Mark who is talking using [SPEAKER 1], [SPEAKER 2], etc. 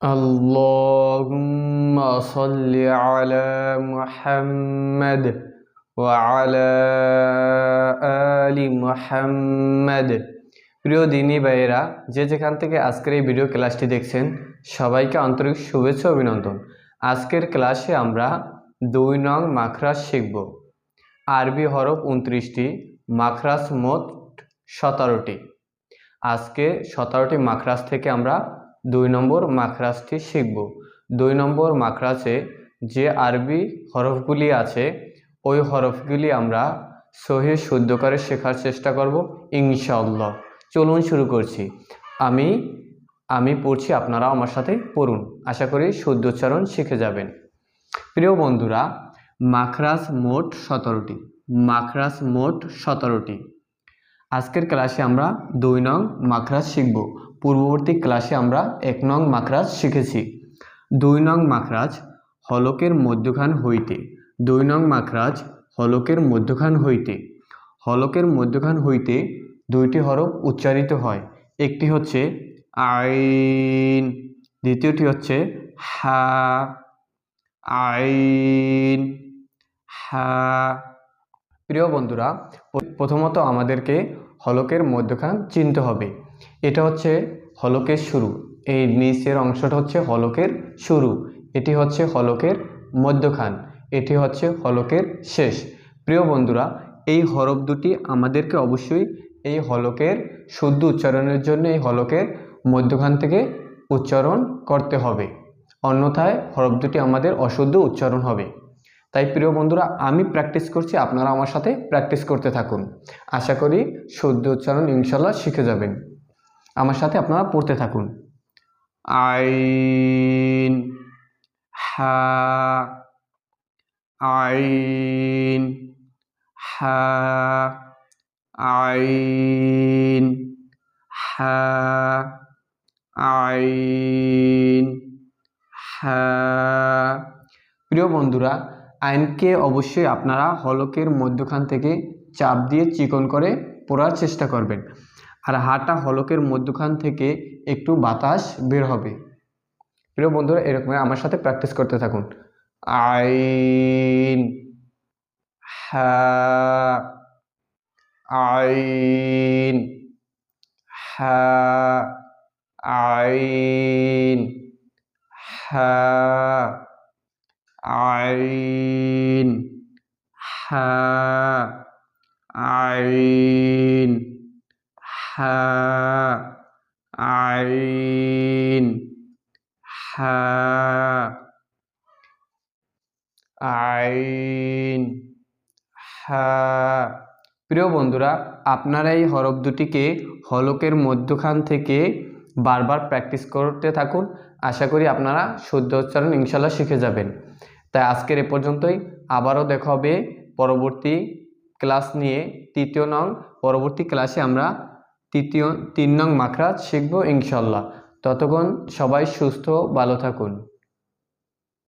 [SPEAKER 1] اللهم صل على محمد وعلى آل محمد প্রিয় দিনী ভাইয়েরা যে যেখান থেকে আজকের এই ভিডিও ক্লাসটি দেখছেন সবাইকে আন্তরিক শুভেচ্ছা অভিনন্দন আজকের ক্লাসে আমরা দুই নং মাখরাজ শিখব আরবি হরফ উনত্রিশটি মাখরাজ মোট সতেরোটি আজকে সতেরোটি মাখরাজ থেকে আমরা দুই নম্বর মাখরাজটি শিখব। দুই নম্বর মাখরাজে যে আরবি হরফগুলি আছে, ওই হরফগুলি আমরা সহি শুদ্ধ করে শেখার চেষ্টা করব ইনশাআল্লাহ। চলুন শুরু করছি। আমি আমি পড়ছি আপনারা আমার সাথে পড়ুন। আশা করি শুদ্ধ উচ্চারণ শিখে যাবেন। প্রিয় বন্ধুরা, মাখরাজ মোট সতেরোটি। মাখরাজ মোট সতেরোটি। আজকের ক্লাসে আমরা দুই নং মাখরাজ শিখব। পূর্ববর্তী ক্লাসে আমরা এক নং মাখরাজ শিখেছি। দুই নং মাখরাজ হলকের মধ্যখান হইতে। দুই নং মাখরাজ হলকের মধ্যখান হইতে। হলকের মধ্যখান হইতে দুইটি হরফ উচ্চারিত হয়। একটি হচ্ছে আইন, দ্বিতীয়টি হচ্ছে হা, আইন, হা। প্রিয় বন্ধুরা, প্রথমত আমাদেরকে হলকের মধ্যখান চিনতে হবে। এটা হচ্ছে হলকের শুরু। এই নিচের অংশটা হচ্ছে হলকের শুরু। এটি হচ্ছে হলকের মধ্যখান। এটি হচ্ছে হলকের শেষ। প্রিয় বন্ধুরা, এই হরফ দুটি আমাদেরকে অবশ্যই এই হলকের শুদ্ধ উচ্চারণের জন্য এই হলকের মধ্যখান থেকে উচ্চারণ করতে হবে। অন্যথায় হরফ দুটি আমাদের অশুদ্ধ উচ্চারণ হবে। তাই প্রিয় বন্ধুরা, আমি প্র্যাকটিস করছি, আপনারা আমার সাথে প্র্যাকটিস করতে থাকুন। আশা করি শুদ্ধ উচ্চারণ ইনশাল্লাহ শিখে যাবেন। আমার সাথে আপনারা পড়তে থাকুন। আইন, হা আইন হা আইন হা আইন, হা। প্রিয় বন্ধুরা, আইনকে অবশ্যই আপনারা হলকের মধ্যখান থেকে চাপ দিয়ে চিকন করে পড়ার চেষ্টা করবেন। আর হাটা হলকের মধ্যখান থেকে একটু বাতাস বের হবে। প্রিয় বন্ধুরা, এরকম আমার সাথে প্র্যাকটিস করতে থাকুন। আইন, হা আইন হা আইন হা আইন হা, আইন। হা আইন হা আইন হা প্রিয় বন্ধুরা, আপনারা এই হরফ দুটিকে হলকের মধ্যখান থেকে বারবার প্র্যাকটিস করতে থাকুন। আশা করি আপনারা শুদ্ধ উচ্চারণ ইনশাল্লাহ শিখে যাবেন। তাই আজকের এ পর্যন্তই। আবারও দেখা হবে পরবর্তী ক্লাস নিয়ে, তৃতীয় নং পরবর্তী ক্লাসে আমরা তৃতীয় তিন নং মাখরাজ শিখব ইনশাল্লাহ। ততক্ষণ সবাই সুস্থ ভালো থাকুন।